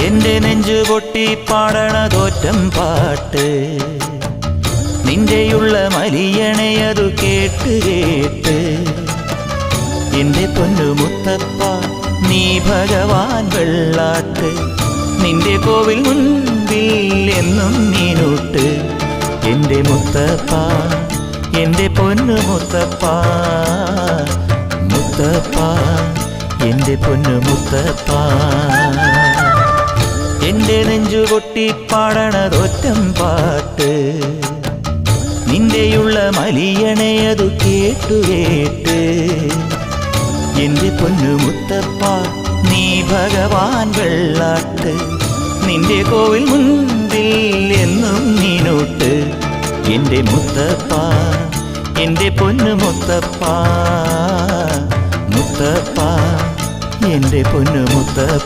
എന്റെ നെഞ്ചു പൊട്ടി പാടണതോറ്റം പാട്ട്. നിന്റെയുള്ള മലിയണയതു കേട്ട് കേട്ട്. എന്റെ പൊന്നു മുത്തപ്പ നീ ഭഗവാൻ വെള്ളാട്ട്. നിന്റെ കോവിൽ മുൻപിൽ എന്നും നീനൂട്ട് എന്റെ മുത്തപ്പ എന്റെ പൊന്നു മുത്തപ്പ. മുത്തപ്പ എന്റെ പൊന്നു മുത്തപ്പ. എന്റെ നെഞ്ചു പൊട്ടി പാടണതൊറ്റം പാട്ട്. നിന്റെയുള്ള മലിയണയതു കേട്ടു കേട്ട്. എന്റെ പൊന്നു മുത്തപ്പ നീ ഭഗവാൻ വെള്ളാട്ട്. നിന്റെ കോവിൽ മുൻപിൽ എന്നും നീനോട്ട്. എന്റെ മുത്തപ്പ എന്റെ പൊന്നു മുത്തപ്പ. മുത്തപ്പ എന്റെ പൊന്നു മുത്തപ്പ.